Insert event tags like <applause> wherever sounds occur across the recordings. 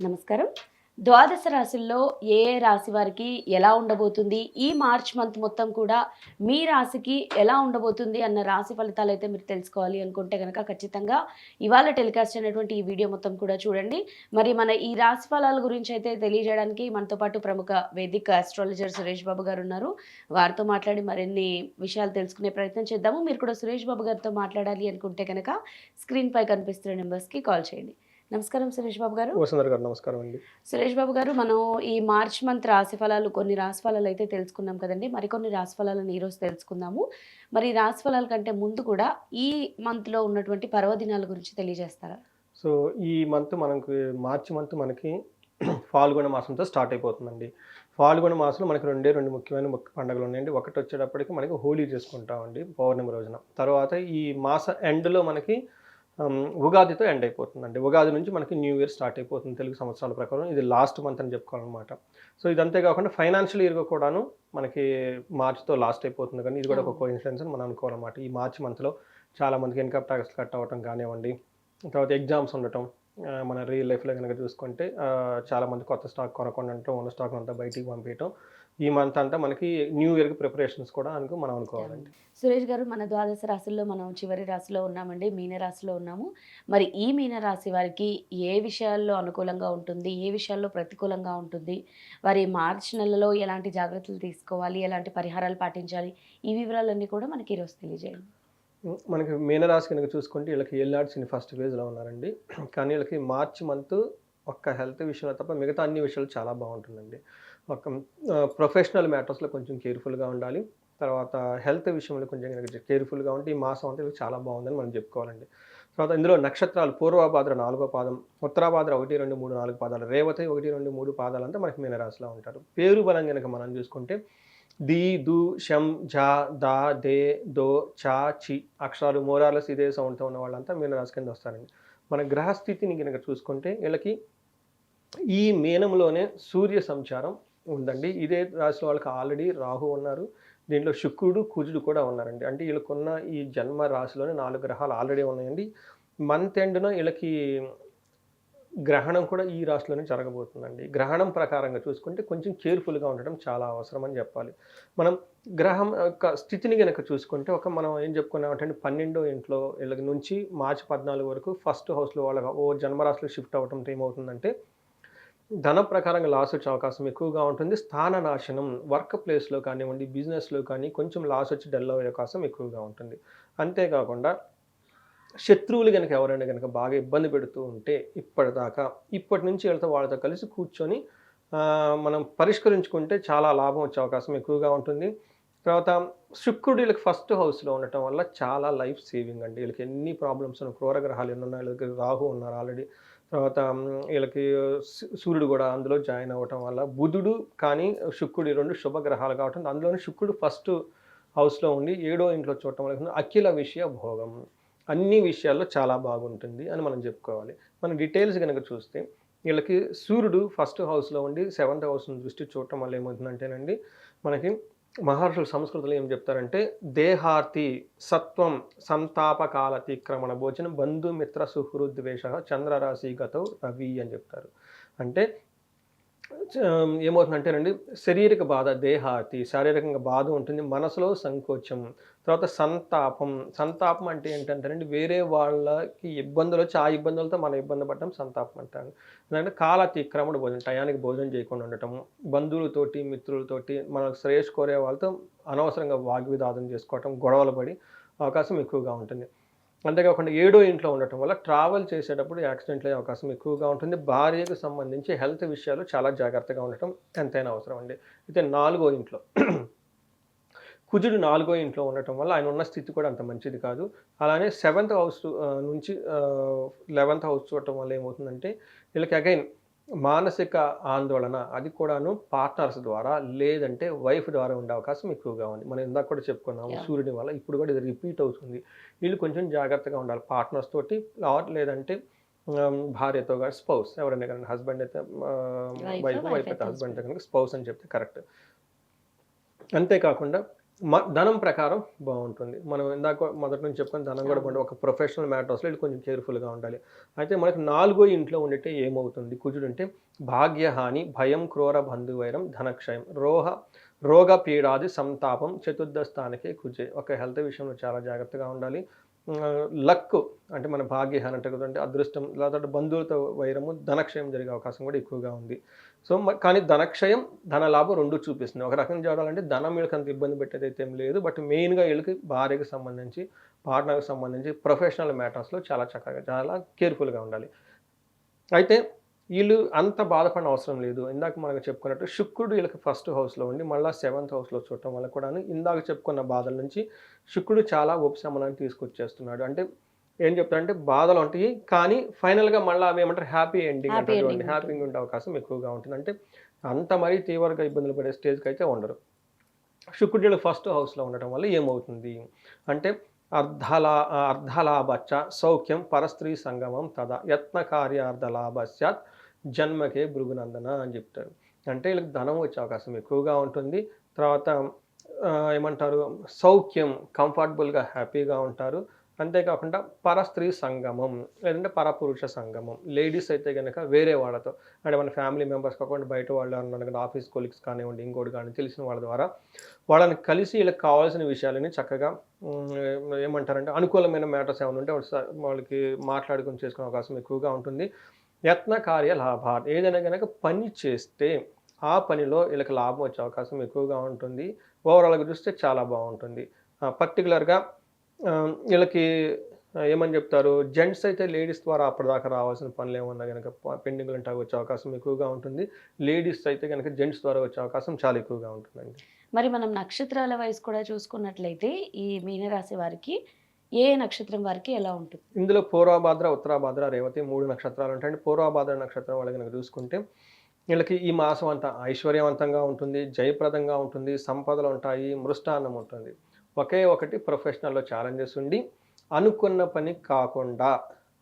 నమస్కారం. ద్వాదశ రాశుల్లో ఏ ఏ రాశి వారికి ఎలా ఉండబోతుంది? ఈ మార్చ్ మంత్ మొత్తం కూడా మీ రాశికి ఎలా ఉండబోతుంది అన్న రాశి ఫలితాలు అయితే మీరు తెలుసుకోవాలి అనుకుంటే కనుక ఖచ్చితంగా ఇవాళ టెలికాస్ట్ అయినటువంటి ఈ వీడియో మొత్తం కూడా చూడండి. మరి మన ఈ రాశి ఫలాల గురించి అయితే తెలియజేయడానికి మనతో పాటు ప్రముఖ వేదిక ఆస్ట్రాలజర్ సురేష్ బాబు గారు ఉన్నారు. వారితో మాట్లాడి మరిన్ని విషయాలు తెలుసుకునే ప్రయత్నం చేద్దాము. మీరు కూడా సురేష్ బాబు గారితో మాట్లాడాలి అనుకుంటే కనుక స్క్రీన్పై కనిపిస్తున్న నెంబర్స్కి కాల్ చేయండి. నమస్కారం సురేష్ బాబు గారు. వసుంధర గారు నమస్కారం అండి. సురేష్ బాబు గారు మనం ఈ మార్చ్ మంత్ రాశి ఫలాలు కొన్ని రాశి ఫలాలు అయితే తెలుసుకున్నాం కదండి. మరికొన్ని రాశి ఫలాలను ఈరోజు తెలుసుకుందాము. మరి ఈ రాశి ఫలాల కంటే ముందు కూడా ఈ మంత్లో ఉన్నటువంటి పర్వదినాల గురించి తెలియజేస్తారా? సో ఈ మంత్ మనకు మార్చి మంత్ మనకి <clears throat> ఫాల్గుణ మాసంతో స్టార్ట్ అయిపోతుందండి. ఫాల్గుణ మాసంలో మనకి రెండే రెండు ముఖ్యమైన ముఖ్య పండుగలు ఉన్నాయండి. ఒకటి వచ్చేటప్పటికి మనకి హోలీ చేసుకుంటామండి పౌర్ణమి రోజున. తర్వాత ఈ మాస ఎండ్లో మనకి ఉగాదితో ఎండ్ అయిపోతుందండి. ఉగాది నుంచి మనకి న్యూ ఇయర్ స్టార్ట్ అయిపోతుంది తెలుగు సంవత్సరాల ప్రకారం. ఇది లాస్ట్ మంత్ అని చెప్పుకోవాలన్నమాట. సో ఇదంతే కాకుండా ఫైనాన్షియల్ ఇయర్గా కూడాను మనకి మార్చ్తో లాస్ట్ అయిపోతుంది కానీ ఇది కూడా ఒక కోయిన్సిడెన్స్ అని మనం అనుకోవాలన్నమాట. ఈ మార్చ్ మంత్లో చాలా మందికి ఇన్కమ్ ట్యాక్స్ కట్ అవ్వటం కానివ్వండి తర్వాత ఎగ్జామ్స్ ఉండటం మన రియల్ లైఫ్లో కనుక చూసుకుంటే ఆ, చాలా మంది కొత్త స్టాక్ కొనకుండా ఉండటం ఉన్న స్టాక్ అంతా బయటికి పంపించడం ఈ మంత్ అంతా మనకి న్యూ ఇయర్కి ప్రిపరేషన్స్ కూడా అనుకో మనం అనుకోవాలండి. సురేష్ గారు మన ద్వాదశ రాశుల్లో మనం చివరి రాశిలో ఉన్నామండి మీన రాశిలో ఉన్నాము. మరి ఈ మీన రాశి వారికి ఏ విషయాల్లో అనుకూలంగా ఉంటుంది ఏ విషయాల్లో ప్రతికూలంగా ఉంటుంది వారి మార్చి నెలలో ఎలాంటి జాగ్రత్తలు తీసుకోవాలి ఎలాంటి పరిహారాలు పాటించాలి ఈ వివరాలన్నీ కూడా మనకి ఈరోజు తెలియజేయండి. మనకి మీనరాశి కనుక చూసుకుంటే వీళ్ళకి ఏళ్ళాడ్సిన ఫస్ట్ ఫేజ్లో ఉన్నారండి. కానీ వీళ్ళకి మార్చి మంత్ ఒక్క హెల్త్ విషయంలో తప్ప మిగతా అన్ని విషయాలు చాలా బాగుంటుందండి. ఒక ప్రొఫెషనల్ మ్యాటర్స్లో కొంచెం కేర్ఫుల్గా ఉండాలి. తర్వాత హెల్త్ విషయంలో కొంచెం కనుక కేర్ఫుల్గా ఉంటే ఈ మాసం అంతా చాలా బాగుందని మనం చెప్పుకోవాలండి. తర్వాత ఇందులో నక్షత్రాలు పూర్వభాద్ర నాలుగో పాదం ఉత్తరాభాద్ర ఒకటి రెండు మూడు నాలుగు పాదాలు రేవతి ఒకటి రెండు మూడు పాదాలు అంతా మనకి మీనరాశిలో ఉంటారు. పేరు బలం కనుక మనం చూసుకుంటే ది దు షం ఝా దా దే దో చా చి అక్షరాలు మోరాలస్ ఇదే సౌండ్తో ఉన్న వాళ్ళంతా మీనరాశి కింద వస్తారండి. మన గ్రహస్థితిని కనుక చూసుకుంటే వీళ్ళకి ఈ మీనంలోనే సూర్య సంచారం ఉందండి. ఇదే రాశి వాళ్ళకి ఆల్రెడీ రాహు ఉన్నారు. దీంట్లో శుక్రుడు కుజుడు కూడా ఉన్నారండి. అంటే వీళ్ళకున్న ఈ జన్మ రాశిలోనే నాలుగు గ్రహాలు ఆల్రెడీ ఉన్నాయండి. మంత్ ఎండ్న వీళ్ళకి గ్రహణం కూడా ఈ రాశిలోనే జరగబోతుందండి. గ్రహణం ప్రకారంగా చూసుకుంటే కొంచెం కేర్ఫుల్గా ఉండడం చాలా అవసరం అని చెప్పాలి. మనం గ్రహం యొక్క స్థితిని కనుక చూసుకుంటే ఒక మనం ఏం చెప్పుకున్నామంటే పన్నెండో ఇంట్లో వీళ్ళకి నుంచి మార్చి పద్నాలుగు వరకు ఫస్ట్ హౌస్లో వాళ్ళ ఓ జన్మరాశిలో షిఫ్ట్ అవ్వడంతో ఏమవుతుందంటే ధన ప్రకారంగా లాస్ వచ్చే అవకాశం ఎక్కువగా ఉంటుంది. స్థాన నాశనం వర్క్ ప్లేస్లో కానివ్వండి బిజినెస్లో కానీ కొంచెం లాస్ వచ్చి డల్ అయ్యే అవకాశం ఎక్కువగా ఉంటుంది. అంతేకాకుండా శత్రువులు కనుక ఎవరైనా కనుక బాగా ఇబ్బంది పెడుతూ ఉంటే ఇప్పటిదాకా ఇప్పటి నుంచి వెళ్తే వాళ్ళతో కలిసి కూర్చొని మనం పరిష్కరించుకుంటే చాలా లాభం వచ్చే అవకాశం ఎక్కువగా ఉంటుంది. తర్వాత శుక్రుడు వీళ్ళకి ఫస్ట్ హౌస్లో ఉండటం వల్ల చాలా లైఫ్ సేవింగ్ అండి. వీళ్ళకి ఎన్ని ప్రాబ్లమ్స్ ఉన్న క్రూర గ్రహాలు ఎన్ని ఉన్నాయి వీళ్ళకి రాహు ఉన్నారు ఆల్రెడీ. తర్వాత వీళ్ళకి సూర్యుడు కూడా అందులో జాయిన్ అవ్వటం వల్ల బుధుడు కానీ శుక్రుడు ఈ రెండు శుభ గ్రహాలు కాబట్టి అందులోనే శుక్రుడు ఫస్ట్ హౌస్లో ఉండి ఏడో ఇంట్లో చూడటం వల్ల అఖిల విషయ భోగం. అన్ని విషయాల్లో చాలా బాగుంటుంది అని మనం చెప్పుకోవాలి. మన డీటెయిల్స్ కనుక చూస్తే వీళ్ళకి సూర్యుడు ఫస్ట్ హౌస్లో ఉండి సెవెంత్ హౌస్ దృష్టి చూడటం వల్ల ఏమవుతుందంటేనండి మనకి మహర్షులు సంస్కృతిలో ఏం చెప్తారంటే దేహార్తి సత్వం సంతాపకాలతిక్రమణ భోజనం బంధుమిత్ర సుహృద్వేష చంద్రరాశి గతౌ రవి అని చెప్తారు. అంటే ఏమవుతుందంటేనండి శారీరక బాధ దేహాతి శారీరకంగా బాధ ఉంటుంది మనసులో సంకోచం తర్వాత సంతాపం. సంతాపం అంటే ఏంటంటేనండి వేరే వాళ్ళకి ఇబ్బందులు వచ్చి ఆ ఇబ్బందులతో మనం ఇబ్బంది పడటం సంతాపం అంటారు. ఎందుకంటే కాలతిక్రమణ భోజనం టయానికి భోజనం చేయకుండా ఉండటం బంధువులతోటి మిత్రులతోటి మనకు శ్రేయస్ కోరే వాళ్ళతో అనవసరంగా వాగ్వివాదం చేసుకోవటం గొడవలు పడి అవకాశం ఎక్కువగా ఉంటుంది. అంతేకాకుండా ఏడో ఇంట్లో ఉండటం వల్ల ట్రావెల్ చేసేటప్పుడు యాక్సిడెంట్లు అయ్యే అవకాశం ఎక్కువగా ఉంటుంది. భార్యకు సంబంధించి హెల్త్ విషయాలు చాలా జాగ్రత్తగా ఉండటం ఎంతైనా అవసరం అండి. అయితే నాలుగో ఇంట్లో కుజుడు నాలుగో ఇంట్లో ఉండటం వల్ల ఆయన ఉన్న స్థితి కూడా అంత మంచిది కాదు. అలానే సెవెంత్ హౌస్ నుంచి లెవెంత్ హౌస్ చూడటం వల్ల ఏమవుతుందంటే వీళ్ళకి అగైన్ మానసిక ఆందోళన అది కూడాను పార్ట్నర్స్ ద్వారా లేదంటే వైఫ్ ద్వారా ఉండే అవకాశం ఎక్కువగా ఉంది. మనం ఇందాక కూడా చెప్పుకున్నాము. సూర్యుడి వల్ల ఇప్పుడు కూడా ఇది రిపీట్ అవుతుంది. వీళ్ళు కొంచెం జాగ్రత్తగా ఉండాలి. పార్ట్నర్స్ తోటి లేదంటే భార్యతో కానీ స్పౌస్. ఎవరైనా కానీ హస్బెండ్ అయితే వైఫ్ వైఫ్ అయితే అయితే హస్బెండ్ కనుక స్పౌస్ అని చెప్తే కరెక్ట్. అంతేకాకుండా ధనం ప్రకారం బాగుంటుంది. మనం ఇందాక మొదటి నుంచి చెప్పుకొని ధనం కూడా బాగుంటుంది ఒక ప్రొఫెషనల్ మ్యాటర్స్లో ఇది కొంచెం కేర్ఫుల్గా ఉండాలి. అయితే మనకి నాలుగో ఇంట్లో ఉండితే ఏమవుతుంది? కుజుడు అంటే భాగ్యహాని భయం క్రూర బంధువైరం ధనక్షయం రోహ రోగ పీడాది సంతాపం చతుర్థ స్థానికే కుజే. ఒక హెల్త్ విషయంలో చాలా జాగ్రత్తగా ఉండాలి. లక్ అంటే మన భాగ్యహాని అంటే కదంటే అదృష్టం లేదంటే బంధువులతో వైరము ధనక్షయం జరిగే అవకాశం కూడా ఎక్కువగా ఉంది. సో కానీ ధనక్షయం ధన లాభం రెండు చూపిస్తుంది. ఒక రకంగా చూడాలంటే ధనం వీళ్ళకి అంత ఇబ్బంది పెట్టేది అయితే ఏం లేదు బట్ మెయిన్గా వీళ్ళకి భార్యకు సంబంధించి పార్ట్నర్కి సంబంధించి ప్రొఫెషనల్ మ్యాటర్స్లో చాలా చక్కగా చాలా కేర్ఫుల్గా ఉండాలి. అయితే వీళ్ళు అంత బాధపడిన అవసరం లేదు. ఇందాక మనకు చెప్పుకున్నట్టు శుక్రుడు వీళ్ళకి ఫస్ట్ హౌస్లో ఉండి మళ్ళీ సెవెంత్ హౌస్లో చూడటం వల్ల కూడా ఇందాక చెప్పుకున్న బాధల నుంచి శుక్రుడు చాలా ఉపశమనాన్ని తీసుకొచ్చేస్తున్నాడు. అంటే ఏం చెప్తారంటే బాధలు ఉంటాయి కానీ ఫైనల్గా మళ్ళీ అవి ఏమంటారు? హ్యాపీ ఎండింగ్ అంటారు ending హ్యాపీగా ఉండే. అవకాశం ఎక్కువగా ఉంటుంది. అంటే అంత మరీ తీవ్రంగా ఇబ్బందులు పడే స్టేజ్కి అయితే ఉండరు. శుక్రుడు ఫస్ట్ హౌస్లో ఉండటం వల్ల ఏమవుతుంది? అంటే అర్ధలా అర్ధలాభచ్చ సౌఖ్యం పరస్త్రీ సంగమం తదా యత్న కార్యార్థలాభ స్యాత్ జన్మకే భృగునందన అని చెప్తారు. అంటే వీళ్ళకి ధనం వచ్చే అవకాశం ఎక్కువగా ఉంటుంది. తర్వాత ఏమంటారు? సౌఖ్యం కంఫర్టబుల్గా హ్యాపీగా ఉంటారు. అంతేకాకుండా పరస్త్రీ సంగమం లేదంటే పరపురుష సంగమం లేడీస్ అయితే కనుక వేరే వాళ్ళతో అంటే మన ఫ్యామిలీ మెంబర్స్ కాకుండా బయట వాళ్ళు అన్న ఆఫీస్ కొలీగ్స్ కానివ్వండి ఇంకోటి కానీ తెలిసిన వాళ్ళ ద్వారా వాళ్ళని కలిసి వీళ్ళకి కావాల్సిన విషయాలని చక్కగా ఏమంటారంటే అనుకూలమైన మ్యాటర్స్ ఏమైనా ఉంటే వాళ్ళకి మాట్లాడుకుని చేసుకునే అవకాశం ఎక్కువగా ఉంటుంది. యత్న కార్య లాభాలు ఏదైనా కనుక పని చేస్తే ఆ పనిలో వీళ్ళకి లాభం వచ్చే అవకాశం ఎక్కువగా ఉంటుంది. ఓవరాల్గా చూస్తే చాలా బాగుంటుంది. పర్టికులర్గా వీళ్ళకి ఏమని చెప్తారు? జెంట్స్ అయితే లేడీస్ ద్వారా అప్పటిదాకా రావాల్సిన పనులు ఏమన్నా కనుక పెండింగ్లు ఉంటే వచ్చే అవకాశం ఎక్కువగా ఉంటుంది. లేడీస్ అయితే కనుక జెంట్స్ ద్వారా వచ్చే అవకాశం చాలా ఎక్కువగా ఉంటుందండి. మరి మనం నక్షత్రాల వయసు కూడా చూసుకున్నట్లయితే ఈ మీనరాశి వారికి ఏ నక్షత్రం వారికి ఎలా ఉంటుంది? ఇందులో పూర్వభాద్ర ఉత్తరాభాద్ర రేవతి మూడు నక్షత్రాలు ఉంటాయండి. పూర్వభాద్ర నక్షత్రం వాళ్ళకి కనుక చూసుకుంటే వీళ్ళకి ఈ మాసం అంతా ఐశ్వర్యవంతంగా ఉంటుంది జయప్రదంగా ఉంటుంది సంపదలు ఉంటాయి మృష్టాన్నం ఉంటుంది. ఒకే ఒకటి ప్రొఫెషనల్లో ఛాలెంజెస్ ఉండి అనుకున్న పని కాకుండా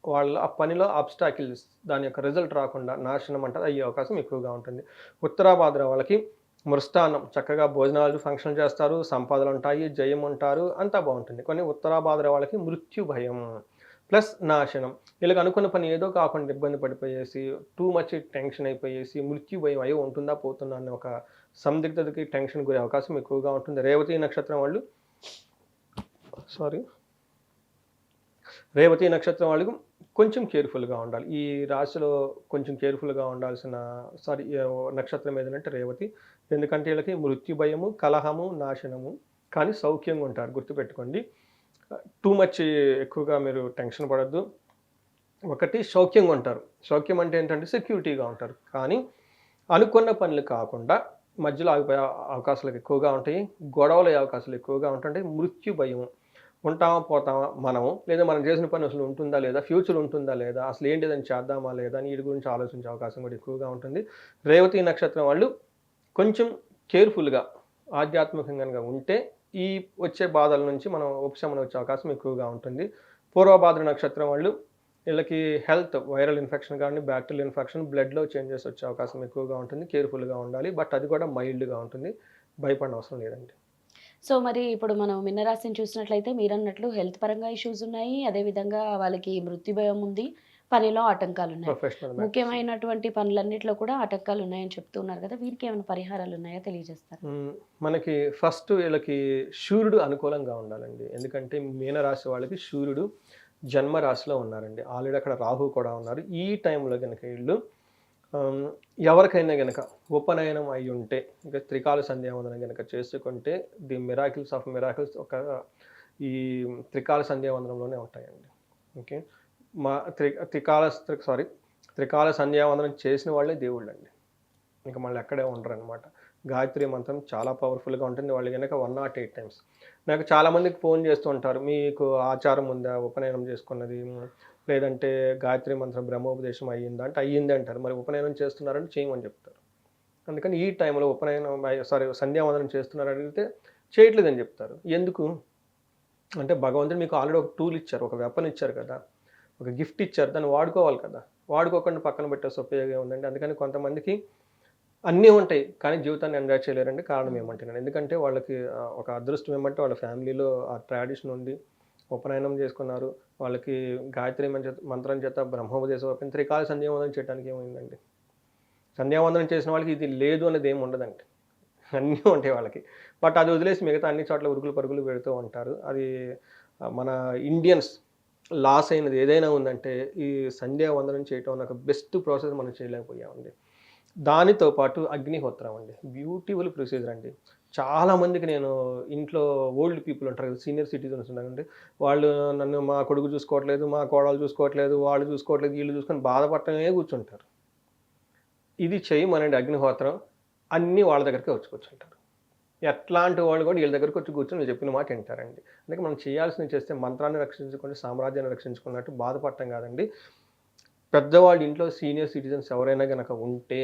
వాళ్ళ ఆ పనిలో అబ్స్టాకిల్స్ దాని యొక్క రిజల్ట్ రాకుండా నాశనం అంటే అయ్యే అవకాశం ఎక్కువగా ఉంటుంది. ఉత్తరాభాద్ర వాళ్ళకి మృష్టాన్నం చక్కగా భోజనాలు ఫంక్షన్ చేస్తారు సంపాదలు ఉంటాయి జయం ఉంటారు అంతా బాగుంటుంది కొన్ని ఉత్తరాభాద్ర వాళ్ళకి మృత్యు భయం ప్లస్ నాశనం. వీళ్ళకి అనుకున్న పని ఏదో కాకుండా ఇబ్బంది పడిపోయేసి టూ మచ్ టెన్షన్ అయిపోయేసి మృత్యు భయం అయ్యో ఉంటుందా పోతుందా అనే ఒక సందిగ్ధతకి టెన్షన్ గురే అవకాశం ఎక్కువగా ఉంటుంది. రేవతి నక్షత్రం వాళ్ళు సారీ రేవతి నక్షత్రం వాళ్ళకు కొంచెం కేర్ఫుల్గా ఉండాలి. ఈ రాశిలో కొంచెం కేర్ఫుల్గా ఉండాల్సిన సారీ నక్షత్రం ఏదంటే రేవతి. ఎందుకంటే వీళ్ళకి మృత్యు భయము కలహము నాశనము కానీ సౌఖ్యంగా ఉంటారు. గుర్తుపెట్టుకోండి. టూ మచ్ ఎక్కువగా మీరు టెన్షన్ పడద్దు. ఒకటి సౌఖ్యంగా ఉంటారు. సౌఖ్యం అంటే ఏంటంటే సెక్యూరిటీగా ఉంటారు. కానీ అనుకున్న పనులు కాకుండా మధ్యలో ఆగిపోయే అవకాశాలు ఎక్కువగా ఉంటాయి. గొడవలు అయ్యే అవకాశాలు ఎక్కువగా ఉంటాయి. మృత్యు భయం ఉంటామా పోతామా మనము? లేదా మనం చేసిన పని అసలు ఉంటుందా లేదా? ఫ్యూచర్ ఉంటుందా లేదా? అసలు ఏంటిదని చేద్దామా లేదా? అని వీటి గురించి ఆలోచించే అవకాశం కూడా ఎక్కువగా ఉంటుంది. రేవతి నక్షత్రం వాళ్ళు కొంచెం కేర్ఫుల్గా ఆధ్యాత్మికంగా ఉంటే ఈ వచ్చే బాధల నుంచి మనం ఉపశమనం వచ్చే అవకాశం ఎక్కువగా ఉంటుంది. పూర్వభాద్ర నక్షత్రం వాళ్ళు వీళ్ళకి హెల్త్ వైరల్ ఇన్ఫెక్షన్ కానీ బ్యాక్టీరియల్ ఇన్ఫెక్షన్ బ్లడ్లో చేంజెస్ వచ్చే అవకాశం ఎక్కువగా ఉంటుంది. కేర్ఫుల్గా ఉండాలి. బట్ అది కూడా మైల్డ్గా ఉంటుంది. భయపడిన అవసరం లేదండి. సో మరి ఇప్పుడు మనం మిన్నరాశిని చూసినట్లయితే మీరు అన్నట్లు హెల్త్ పరంగా ఇష్యూస్ ఉన్నాయి. అదేవిధంగా వాళ్ళకి మృత్యు భయం ఉంది. పనిలో ఆటంకాలు ఉన్నాయి ముఖ్యమైనటువంటి పనులన్నిట్లో కూడా ఆటంకాలు ఉన్నాయని చెప్తున్నారు కదా వీరికి ఏమైనా పరిహారాలు ఉన్నాయా తెలియజేస్తారు. మనకి ఫస్ట్ వీళ్ళకి సూర్యుడు అనుకూలంగా ఉండాలండి. ఎందుకంటే మీనరాశి వాళ్ళకి సూర్యుడు జన్మ రాశిలో ఉన్నారండి. ఆల్రెడీ అక్కడ రాహు కూడా ఉన్నారు. ఈ టైంలో కనుక వీళ్ళు ఎవరికైనా కనుక ఉపనయనం అయి ఉంటే ఇంకా త్రికాల సంధ్యావందనం కనుక చేసుకుంటే ది మిరాకిల్స్ ఆఫ్ మిరాకిల్స్ ఒక ఈ త్రికాల సంధ్యావందనంలోనే ఉంటాయండి. ఓకే? మా త్రి త్రికాల సారీ త్రికాల సంధ్యావందనం చేసిన వాళ్ళే దేవుళ్ళు అండి ఇంకా మళ్ళీ ఎక్కడే ఉండరు అనమాట గాయత్రి మంత్రం చాలా పవర్ఫుల్గా ఉంటుంది. వాళ్ళు కనుక వన్ నాట్ ఎయిట్ టైమ్స్. నాకు చాలామందికి ఫోన్ చేస్తూ ఉంటారు. మీకు ఆచారం ఉందా? ఉపనయనం చేసుకున్నది? లేదంటే గాయత్రి మంత్రం బ్రహ్మోపదేశం అయ్యిందా? అంటే అయ్యింది అంటారు. మరి ఉపనయనం చేస్తున్నారంటే చేయమని చెప్తారు. అందుకని ఈ టైంలో ఉపనయనం సారీ సంధ్యావందనం చేస్తున్నారని అడిగితే చేయట్లేదని చెప్తారు. ఎందుకు? అంటే భగవంతుడు మీకు ఆల్రెడీ ఒక టూల్ ఇచ్చారు ఒక వెపన్ ఇచ్చారు కదా. ఒక గిఫ్ట్ ఇచ్చారు దాన్ని వాడుకోవాలి కదా. వాడుకోకుండా పక్కన పెట్టేసి ఉపయోగం ఉందండి? అందుకని కొంతమందికి అన్నీ ఉంటాయి కానీ జీవితాన్ని ఎంజాయ్ చేయలేరండి. కారణం ఏమంటున్నాను ఎందుకంటే వాళ్ళకి ఒక అదృష్టం ఏమంటే వాళ్ళ ఫ్యామిలీలో ఆ ట్రాడిషన్ ఉంది ఉపనయనం చేసుకున్నారు వాళ్ళకి గాయత్రి మంత్రం చేత బ్రహ్మోపదేశం అయిపోయిన త్రికాల సంధ్యావందనం చేయడానికి ఏమైందండి? సంధ్యావందనం చేసిన వాళ్ళకి ఇది లేదు అనేది ఏమి ఉండదండి. అన్నీ ఉంటాయి వాళ్ళకి. బట్ అది వదిలేసి మిగతా అన్ని చోట్ల ఉరుకులు పరుగులు పెడుతూ ఉంటారు. అది మన ఇండియన్స్ లాస్ అయినది ఏదైనా ఉందంటే ఈ సంధ్యావందనం చేయటం అన్న ఒక బెస్ట్ ప్రాసెస్ మనం చేయలేకపోయామండి. దానితో పాటు అగ్నిహోత్రం అండి. బ్యూటిఫుల్ ప్రొసీజర్ అండి. చాలా మందికి నేను ఇంట్లో ఓల్డ్ పీపుల్ ఉంటారు కదా సీనియర్ సిటిజన్స్ ఉన్నారండి. వాళ్ళు నన్ను మా కొడుకు చూసుకోవట్లేదు మా కోడలు చూసుకోవట్లేదు వాళ్ళు చూసుకోవట్లేదు వీళ్ళు చూసుకొని బాధపడటమే కూర్చుంటారు. ఇది చేయమనండి అగ్నిహోత్రం. అన్నీ వాళ్ళ దగ్గరికి వచ్చి కూర్చుంటారు. ఎట్లాంటి వాళ్ళు కూడా వీళ్ళ దగ్గరకు వచ్చి కూర్చొని వీళ్ళు చెప్పిన మాట వింటారండి. అందుకే మనం చేయాల్సింది చేస్తే మంత్రాన్ని రక్షించుకుంటే సామ్రాజ్యాన్ని రక్షించుకున్నట్టు బాధపడటం కాదండి. పెద్దవాళ్ళు ఇంట్లో సీనియర్ సిటిజన్స్ ఎవరైనా కనుక ఉంటే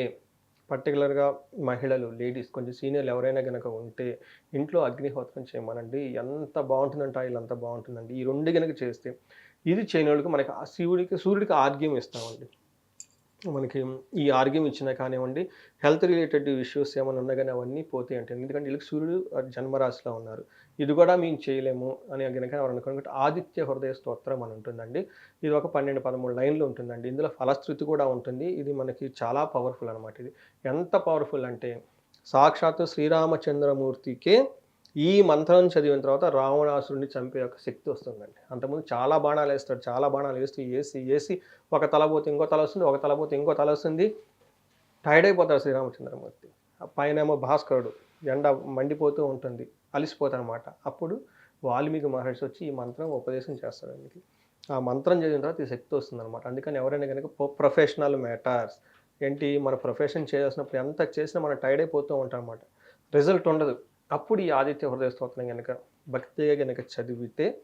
పర్టికులర్గా మహిళలు లేడీస్ కొంచెం సీనియర్లు ఎవరైనా కనుక ఉంటే ఇంట్లో అగ్నిహోత్రం చేయమనండి. ఎంత బాగుంటుందంటే ఆయిల్ అంత బాగుంటుందండి. ఈ రెండు కనుక చేస్తే ఇది చేయని వాళ్ళకి మనకి ఆ శివుడికి సూర్యుడికి ఆర్గ్యం ఇస్తామండి. మనకి ఈ ఆర్గ్యం ఇచ్చినా కానివ్వండి హెల్త్ రిలేటెడ్ ఇష్యూస్ ఏమైనా ఉన్నా కానీ అవన్నీ పోతాయి అంటే ఎందుకంటే వీళ్ళకి సూర్యుడు జన్మరాశిలో ఉన్నారు. ఇది కూడా మేము చేయలేము అని కనుక ఎవరు ఆదిత్య హృదయ స్తోత్రం అని ఉంటుందండి. ఇది ఒక పన్నెండు పదమూడు లైన్లు ఉంటుందండి. ఇందులో ఫలశ్రుతి కూడా ఉంటుంది. ఇది మనకి చాలా పవర్ఫుల్ అనమాట ఇది. ఎంత పవర్ఫుల్ అంటే సాక్షాత్తు శ్రీరామచంద్రమూర్తికే ఈ మంత్రం చదివిన తర్వాత రావణాసురుడిని చంపే ఒక శక్తి వస్తుందండి. అంతకుముందు చాలా బాణాలు వేస్తాడు చాలా బాణాలు వేస్తూ వేసి వేసి ఒక తల పోతే ఇంకో తల వస్తుంది ఒక తల పోతే ఇంకో తల వస్తుంది. టైర్డ్ అయిపోతాడు శ్రీరామచంద్రమూర్తి. ఆ పైన ఏమో భాస్కరుడు ఎండ మండిపోతూ ఉంటుంది అలిసిపోతారనమాట అప్పుడు వాల్మీకి మహర్షి వచ్చి ఈ మంత్రం ఉపదేశం చేస్తాడు ఆయనకి. ఆ మంత్రం చదివిన తర్వాత ఈ శక్తి వస్తుందన్నమాట. అందుకని ఎవరైనా కనుక ప్రొఫెషనల్ మ్యాటర్స్ ఏంటి మన ప్రొఫెషన్ చేయాల్సినప్పుడు ఎంత చేసినా మనం టైర్డ్ అయిపోతూ ఉంటాం అన్నమాట రిజల్ట్ ఉండదు. అప్పుడు ఈ ఆదిత్య హృదయ స్తోత్రం కనుక భక్తిగా కనుక చదివితే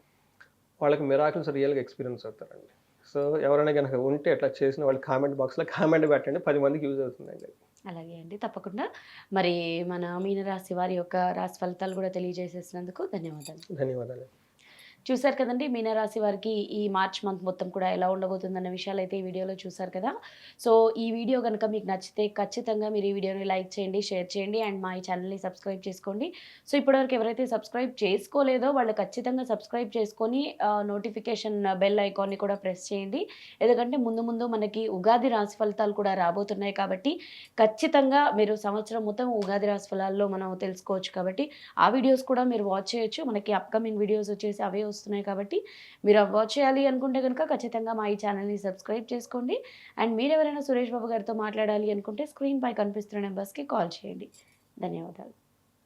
వాళ్ళకి మిరాకిల్స్ రియల్గా ఎక్స్పీరియన్స్ అవుతారండి. సో ఎవరైనా కనుక ఉంటే అట్లా చేసిన వాళ్ళు కామెంట్ బాక్స్లో కామెంట్ పెట్టండి. పది మందికి యూజ్ అవుతుందండి. అలాగే అండి. తప్పకుండా. మరి మన మీనరాశి వారి యొక్క రాశి ఫలితాలు కూడా తెలియజేసేసినందుకు ధన్యవాదాలు. ధన్యవాదాలు. చూశారు కదండి మీనరాశి వారికి ఈ మార్చ్ మంత్ మొత్తం కూడా ఎలా ఉండబోతుందన్న విషయాలు అయితే ఈ వీడియోలో చూశారు కదా. సో ఈ వీడియో కనుక మీకు నచ్చితే ఖచ్చితంగా మీరు ఈ వీడియోని లైక్ చేయండి షేర్ చేయండి అండ్ మా ఈ ఛానల్ని సబ్స్క్రైబ్ చేసుకోండి. సో ఇప్పటివరకు ఎవరైతే సబ్స్క్రైబ్ చేసుకోలేదో వాళ్ళు ఖచ్చితంగా సబ్స్క్రైబ్ చేసుకొని నోటిఫికేషన్ బెల్ ఐకాన్ని కూడా ప్రెస్ చేయండి. ఎందుకంటే ముందు ముందు మనకి ఉగాది రాశి ఫలితాలు కూడా రాబోతున్నాయి కాబట్టి ఖచ్చితంగా మీరు సంవత్సరం మొత్తం ఉగాది రాశి ఫలాల్లో మనం తెలుసుకోవచ్చు కాబట్టి ఆ వీడియోస్ కూడా మీరు వాచ్ చేయొచ్చు. మనకి అప్కమింగ్ వీడియోస్ వచ్చేసి అవే వస్తున్నాయి కాబట్టి మీరు వాచ్ చేయాలి అనుకుంటే కనుక ఖచ్చితంగా మా ఈ ఛానల్ని సబ్స్క్రైబ్ చేసుకోండి. అండ్ మీరు ఎవరైనా సురేష్ బాబు గారితో మాట్లాడాలి అనుకుంటే స్క్రీన్ పై కనిపిస్తున్న నెంబర్స్కి కాల్ చేయండి. ధన్యవాదాలు.